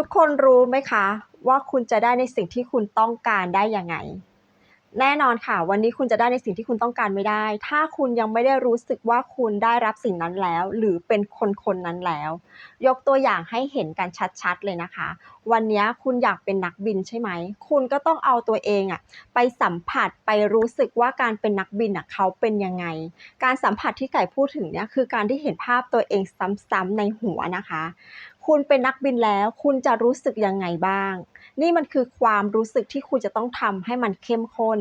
ทุกคนรู้ไหมคะ ว่าคุณจะได้ในสิ่งที่คุณต้องการได้ยังไง แน่นอนค่ะ วันนี้คุณจะได้ในสิ่งที่คุณต้องการไม่ได้ ถ้าคุณยังไม่ได้รู้สึกว่าคุณได้รับสิ่งนั้นแล้ว หรือเป็นคนคนนั้นแล้ว ยกตัวอย่างให้เห็นกันชัดๆเลยนะคะ วันนี้คุณอยากเป็นนักบินใช่ไหม คุณก็ต้องเอาตัวเองอะไปสัมผัสไปรู้สึกว่าการเป็นนักบินอะเขาเป็นยังไง การสัมผัสที่ไก่พูดถึงเนี่ยคือการที่เห็นภาพตัวเองซ้ำๆในหัวนะคะ คุณเป็นนักบินแล้ว คุณจะรู้สึกยังไงบ้าง นี่มันคือความรู้สึกที่คุณจะต้องทำให้มันเข้มข้น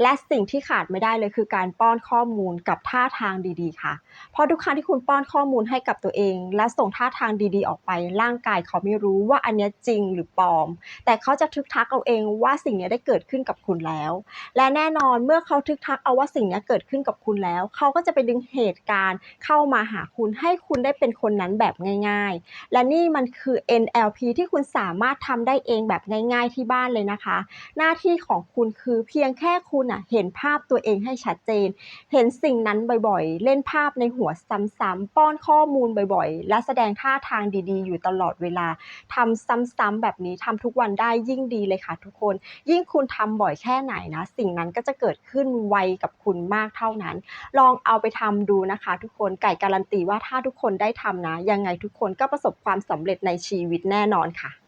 และสิ่งที่ขาดไม่ได้เลยคือการป้อนข้อมูลกับท่าทางดีๆ ค่ะ เพราะทุกครั้งที่คุณป้อนข้อมูลให้กับตัวเอง และส่งท่าทางดีๆ ออกไป ร่างกายเขาไม่รู้ว่าอันนี้จริงหรือปลอม แต่เขาจะทึกทักเอาเองว่าสิ่งนี้ได้เกิดขึ้นกับคุณแล้ว และแน่นอนเมื่อเขาทึกทักเอาว่าสิ่งนี้เกิดขึ้นกับคุณแล้ว เขาก็จะไปดึงเหตุการณ์เข้ามาหาคุณให้คุณได้เป็นคนนั้นแบบง่าย ๆ และนี่มันคือ NLP ที่คุณสามารถทำได้เองแบบง่ายๆที่บ้านเลยนะคะ หน้าที่ของคุณคือเพียงแค่คุณอะเห็นภาพตัวเองให้ชัดเจน เห็นสิ่งนั้นบ่อยๆ เล่นภาพในหัวซ้ำๆป้อนข้อมูลบ่อยๆ และแสดงท่าทางดีๆ อยู่ตลอดเวลาทำซ้ำๆแบบนี้ทำทุกวันได้ยิ่งดีเลยค่ะ ทุกคน ยิ่งคุณทำบ่อยแค่ไหนนะ สิ่งนั้นก็จะเกิดขึ้นไวกับคุณมากเท่านั้น ลองเอาไปทำดูนะคะ ทุกคนไก่การันตีว่าถ้าทุกคนได้ทำนะ ยังไงทุกคนก็ประสบความสำเร็จในชีวิตแน่นอนค่ะ